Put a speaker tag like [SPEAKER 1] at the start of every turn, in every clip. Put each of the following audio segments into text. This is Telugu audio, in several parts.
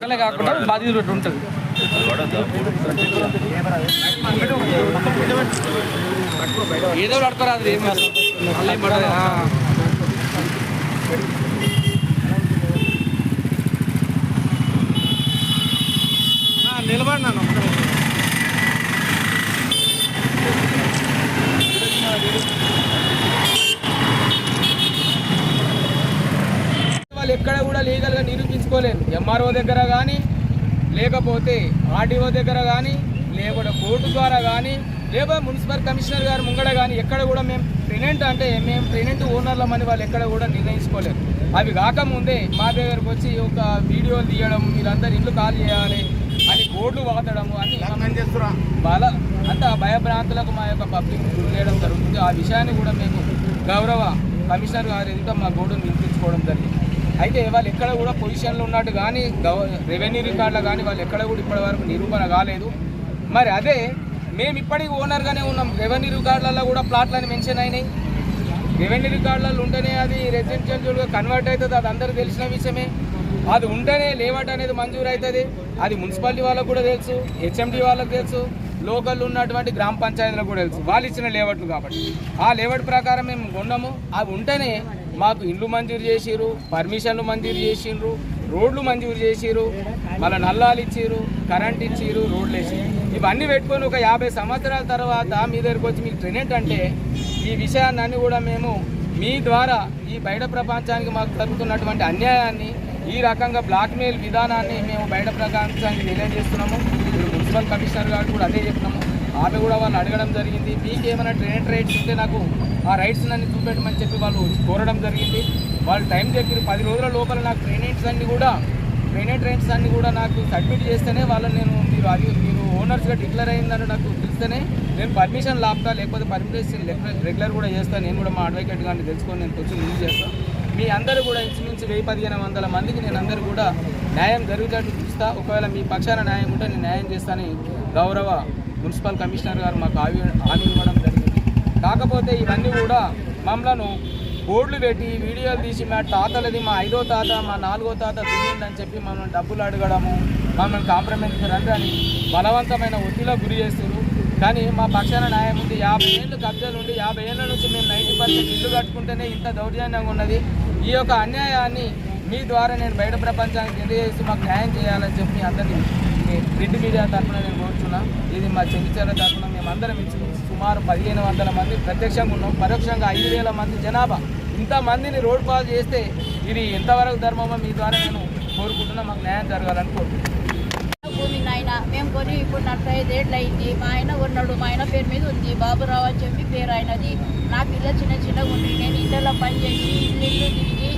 [SPEAKER 1] అలా కాకుండా ఉంటుంది ఏదో ఒకటి అడుకోరాదు ఏం కాదు. మళ్ళీ పడదు.
[SPEAKER 2] నిలబడినాను
[SPEAKER 1] వాళ్ళు ఎక్కడ కూడా నిరూపించుకోలేరు ఎంఆర్ఓ దగ్గర కానీ లేకపోతే ఆర్డీఓ దగ్గర కానీ లేకపోతే కోర్టు ద్వారా కానీ లేకపోతే మున్సిపల్ కమిషనర్ గారు ముంగడ కానీ ఎక్కడ కూడా మేము ప్రెనెంట్ అంటే మేము ప్రెనెంట్ ఓనర్లమని వాళ్ళు ఎక్కడ కూడా నిర్ణయించుకోలేరు అవి కాకముందే మా దగ్గరకు వచ్చి ఒక వీడియోలు తీయడం మీరందరూ ఇల్లు ఖాళీ చేయాలి అని బోర్డు వాతడము అని వాళ్ళ అంత భయభ్రాంతులకు మా యొక్క పబ్లిక్ చేయడం జరుగుతుంది. ఆ విషయాన్ని కూడా మేము గౌరవ కమిషనర్ గారు ఎదుట మా బోర్డును వినిపించుకోవడం జరిగింది. అయితే వాళ్ళు ఎక్కడ కూడా పొజిషన్లో ఉన్నట్టు కానీ గవ రెవెన్యూ రికార్డులో కానీ వాళ్ళు ఎక్కడ కూడా ఇప్పటి వరకు నిరూపణ కాలేదు. మరి అదే మేము ఇప్పటికి ఓనర్గానే ఉన్నాం. రెవెన్యూ రికార్డులలో కూడా ప్లాట్లని మెన్షన్ అయినాయి. రెవెన్యూ రికార్డులలో ఉంటేనే అది రెసిడెన్షియల్గా కన్వర్ట్ అవుతుంది. అది అందరూ తెలిసిన విషయమే. అది ఉంటేనే లేవట్ అనేది మంజూరు అవుతుంది అది మున్సిపాలిటీ వాళ్ళకు కూడా తెలుసు హెచ్ఎండి వాళ్ళకు తెలుసు లోకల్ ఉన్నటువంటి గ్రామ పంచాయతీలకు కూడా తెలుసు. వాళ్ళు ఇచ్చిన లేవట్లు కాబట్టి. ఆ లేవట్ ప్రకారం మేము కొన్నాము. అవి ఉంటేనే మాకు ఇండ్లు మంజూరు చేసిర్రు పర్మిషన్లు మంజూరు చేసిండ్రు రోడ్లు మంజూరు చేసిర్రు మళ్ళీ నల్లాలు ఇచ్చిర్రు కరెంట్ ఇచ్చిర్రు రోడ్లు వేసిర్రు. ఇవన్నీ పెట్టుకొని ఒక యాభై సంవత్సరాల తర్వాత మీ దగ్గరకు వచ్చి మీకు ట్రెనెంట్ అంటే ఈ విషయాన్ని కూడా మేము మీ ద్వారా ఈ బయట ప్రపంచానికి మాకు జరుగుతున్నటువంటి అన్యాయాన్ని ఈ రకంగా బ్లాక్మెయిల్ విధానాన్ని మేము బయట ప్రపంచానికి తెలియజేస్తున్నాము. మున్సిపల్ కమిషనర్ గారు కూడా అదే చెప్తున్నాము. ఆమె కూడా వాళ్ళు అడగడం జరిగింది. మీకేమైనా ఏమైనా ట్రైన్ ఉంటే నాకు ఆ రైట్స్ అన్ని చూపెట్టమని చెప్పి వాళ్ళు కోరడం జరిగింది. వాళ్ళు టైం చెప్పారు. పది రోజుల లోపల నాకు ట్రైనేట్స్ అన్ని కూడా ట్రైనేట్ రైట్స్ అన్ని కూడా నాకు సబ్మిట్ చేస్తేనే వాళ్ళని నేను మీరు అది మీరు ఓనర్స్గా డిక్లేర్ అయిందని నాకు తెలిస్తేనే నేను పర్మిషన్ లాపుతా లేకపోతే పర్మిషన్ రెగ్యులర్ కూడా చేస్తాను నేను కూడా మా అడ్వకేట్ గారిని తెలుసుకొని నేను కొంచెం యూజ్ చేస్తాను మీ అందరూ కూడా ఇంచుమించు వెయ్యి పదిహేను వందల మందికి నేను అందరూ కూడా న్యాయం జరుగుతాడు చూస్తా. ఒకవేళ మీ పక్షాన న్యాయం ఉంటే నేను న్యాయం చేస్తానని గౌరవ మున్సిపల్ కమిషనర్ గారు మాకు హామీ హామీ ఇవ్వడం కాకపోతే ఇవన్నీ కూడా మమ్మలను బోర్డులు పెట్టి వీడియోలు తీసి మా తాతలది మా ఐదో తాత మా నాలుగో తాత దున్నిందని చెప్పి మమ్మల్ని డబ్బులు అడగడము మమ్మల్ని కాంప్రమైజ్ రండి అని బలవంతమైన ఒత్తిలో గురి చేస్తారు కానీ మా పక్షాన న్యాయం ఉంది. యాభై ఏళ్ళు కబ్జాలు ఉండి యాభై ఏళ్ళ నుంచి మేము నైంటీ పర్సెంట్ ఇల్లు కట్టుకుంటేనే ఇంత దౌర్జన్యంగా ఉన్నది. ఈ యొక్క అన్యాయాన్ని మీ ద్వారా నేను బయట ప్రపంచానికి తెలియజేసి మాకు న్యాయం చేయాలని చెప్పి అందరినీ ప్రింట్ మీడియా తరఫున నేను కోరుతున్నా ఇది మా చెంగిచెర్ల తరఫున మేమందరం ఇచ్చిన సుమారు పదిహేను వందల మంది ప్రత్యక్షంగా ఉన్నాం. పరోక్షంగా ఐదు వేల మంది జనాభా. ఇంతమందిని రోడ్ పాస్ చేస్తే ఇది ఎంతవరకు ధర్మమో మీ ద్వారా నేను కోరుకుంటున్నా. మాకు న్యాయం జరగాలని కోరుకుంటున్నాను
[SPEAKER 3] భూమి నాయన మేము కొని ఇప్పుడు నలభై ఐదేళ్ళు అయింది మా ఆయన ఉన్నాడు. మా ఆయన పేరు మీద ఉంది. బాబురావు అని చెప్పి పేరు ఆయనది. నా పిల్ల చిన్న చిన్నగా ఉంది. నేను ఇళ్ళలో పనిచేసి ఇల్లు తిరిగి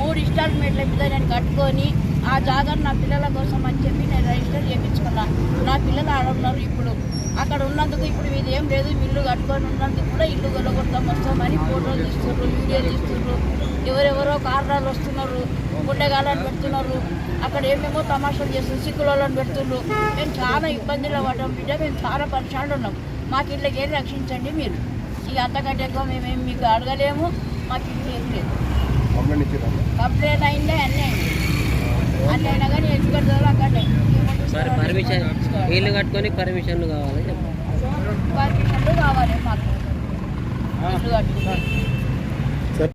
[SPEAKER 3] మూడు ఇన్స్టాల్మెంట్ల మీద నేను కట్టుకొని ఆ జాగాను నా పిల్లల కోసం అని చెప్పి నేను రిజిస్టర్ చేయించుకున్నా. నా పిల్లలు ఆడ ఉన్నారు ఇప్పుడు. అక్కడ ఉన్నందుకు ఇప్పుడు ఇది ఏం లేదు ఇల్లు కట్టుకొని ఉన్నందుకు కూడా ఇల్లు కొలగొడతాం వస్తామని ఫోటోలు తీస్తున్నారు వీడియోలు తీస్తున్నారు ఎవరెవరో కార్రాలు వస్తున్నారు గుండెగాలని పెడుతున్నారు. అక్కడ ఏమేమో తమాషాలు చేస్తున్నారు సిక్కులను పెడుతున్నారు మేము చాలా ఇబ్బందులు పడ్డాం బిడ్డ మేము చాలా పరిశాలు ఉన్నాం. మాకు ఇళ్ళకి వెళ్ళి రక్షించండి మీరు. ఇక అంతకంటే ఎక్కువ మేమేం మీకు అడగలేము మాకు ఇల్లు ఏం లేదు. కంప్లైంట్ అయిందే అన్నీ అయింది అన్నీ అయినా కానీ ఎందుకంటే అక్కడే
[SPEAKER 4] మరి పర్మిషన్ ఇల్లు కట్టుకొని పర్మిషన్లు కావాలి.
[SPEAKER 3] పర్మిషన్లు కావాలి మాకు. ఇల్లు కట్టుకుంటాం.